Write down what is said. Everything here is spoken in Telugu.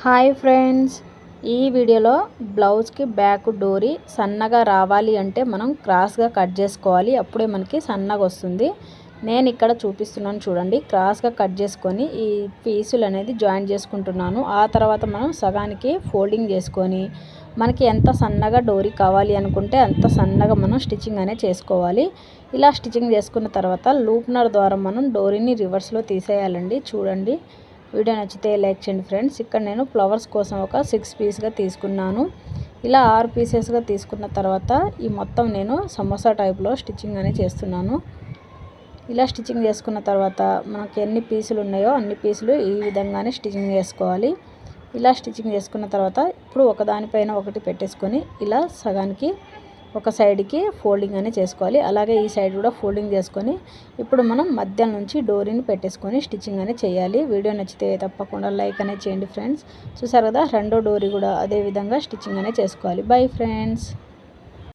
Hi friends. ఈ వీడియోలో బ్లౌజ్కి బ్యాక్ డోరీ సన్నగా రావాలి అంటే మనం క్రాస్గా కట్ చేసుకోవాలి. అప్పుడే మనకి సన్నగా వస్తుంది. నేను ఇక్కడ చూపిస్తున్నాను చూడండి. క్రాస్గా కట్ చేసుకొని ఈ పీసులు అనేది జాయిన్ చేసుకుంటున్నాను. ఆ తర్వాత మనం సగానికి ఫోల్డింగ్ చేసుకొని మనకి ఎంత సన్నగా డోరీ కావాలి అనుకుంటే అంత సన్నగా మనం స్టిచ్చింగ్ అనేది చేసుకోవాలి. ఇలా స్టిచ్చింగ్ చేసుకున్న తర్వాత లూప్నర్ ద్వారా మనం డోరీని రివర్స్లో తీసేయాలండి. చూడండి. వీడియో నచ్చితే లైక్ చేయండి ఫ్రెండ్స్. ఇక్కడ నేను ఫ్లవర్స్ కోసం ఒక సిక్స్ పీస్గా తీసుకున్నాను. ఇలా ఆరు పీసెస్గా తీసుకున్న తర్వాత ఈ మొత్తం నేను సమోసా టైప్లో స్టిచ్చింగ్ అనేది చేస్తున్నాను. ఇలా స్టిచ్చింగ్ చేసుకున్న తర్వాత మనకి ఎన్ని పీసులు ఉన్నాయో అన్ని పీసులు ఈ విధంగానే స్టిచ్చింగ్ చేసుకోవాలి. ఇలా స్టిచ్చింగ్ చేసుకున్న తర్వాత ఇప్పుడు ఒకదానిపైన ఒకటి పెట్టేసుకొని ఇలా సగానికి ఒక సైడ్కి ఫోల్డింగ్ అనేది చేసుకోవాలి. అలాగే ఈ సైడ్ కూడా ఫోల్డింగ్ చేసుకొని ఇప్పుడు మనం మధ్య నుంచి డోరీని పెట్టేసుకొని స్టిచ్చింగ్ అనేది చేయాలి. వీడియో నచ్చితే తప్పకుండా లైక్ అనేది చేయండి ఫ్రెండ్స్. చూసారు కదా రెండో డోరీ కూడా అదే విధంగా స్టిచ్చింగ్ అనేది చేసుకోవాలి. Bye friends.